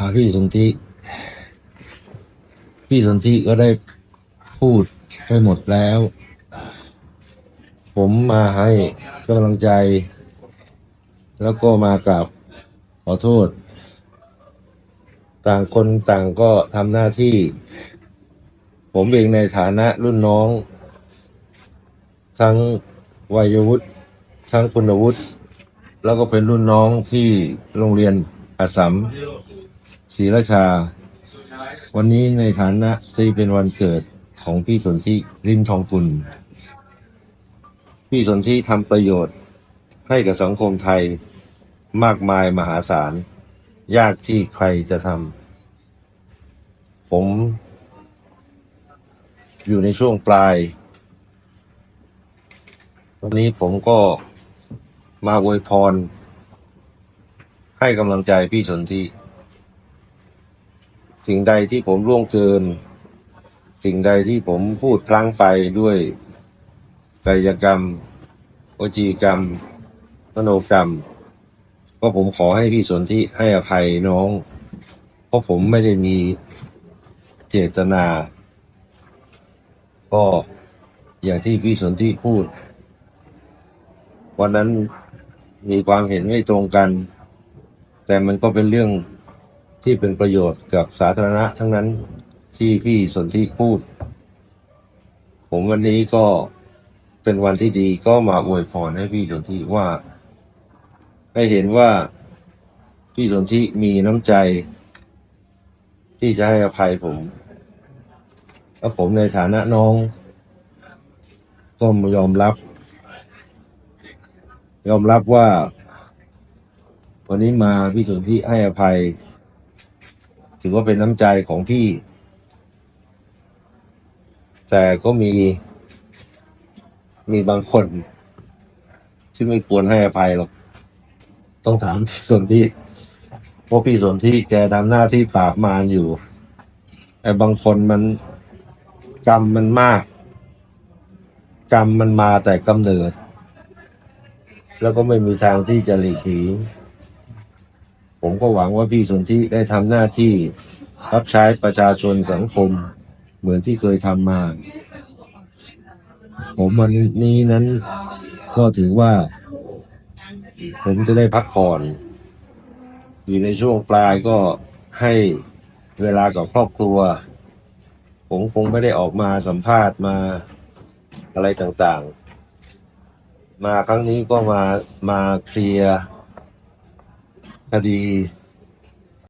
หาพี่สนธิพี่สนธิก็ได้พูดไปหมดแล้ว ผมมาให้กำลังใจ แล้วก็มากราบขอโทษ ต่างคนต่างก็ทำหน้าที่ ผมเองในฐานะรุ่นน้อง ทั้งวัยวุฒิทั้งคุณวุฒิแล้วก็เป็นรุ่นน้องที่โรงเรียนอาสัม ศรีราชา วันนี้ในฐานะที่เป็นวันเกิดของพี่สนธิริมทองกุล พี่สนธิทำประโยชน์ให้กับสังคมไทยมากมายมหาศาล ยากที่ใครจะทำผม อยู่ในช่วงปลาย วันนี้ผมก็มาอวยพร ให้กำลังใจพี่สนธิ สิ่งใดที่ผมร่วงเกิน สิ่งใดที่ผมพูดพลั้งไปด้วยกายกรรมวจีกรรมมโนกรรม ก็ผมขอให้พี่สนธิให้อภัยน้อง เพราะผมไม่ได้มีเจตนา ก็อย่างที่พี่สนธิพูด วันนั้นมีความเห็นไม่ตรงกัน แต่มันก็เป็นเรื่อง ที่เป็นประโยชน์กับสาธารณะทั้งนั้นที่พี่สนธิพูด ผมวันนี้ก็เป็นวันที่ดีก็มาอวยพรให้พี่สนธิว่า ให้เห็นว่าพี่สนธิมีน้ำใจ ที่จะให้อภัยผมแล้วผมในฐานะน้อง ก็ยอมรับ ยอมรับว่า วันนี้มาพี่สนธิให้อภัย ถือว่าเป็นน้ำใจของพี่ แต่ก็มี มีบางคน ที่ไม่ควรให้อภัยหรอก ต้องถามพี่สนธิเพราะพี่ส่วนธิแกทำหน้าที่ปราบมารอยู่ไอ้บางคนมันกรรมมันมาก กรรมมันมาแต่กำเนิด แล้วก็ไม่มีทางที่จะหลีกหนี ผมก็หวังว่าพี่สนธิได้ทำหน้าที่รับใช้ประชาชนสังคม เหมือนที่เคยทำมา ผมวันนี้นั้นก็ถือว่า ผมจะได้พักผ่อนอยู่ในช่วงปลายก็ให้เวลากับครอบครัว ผมคงไม่ได้ออกมาสัมภาษณ์มาอะไรต่างๆ มาครั้งนี้ก็มามาเคลียร์ คดี